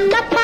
I'm not.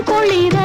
பொழித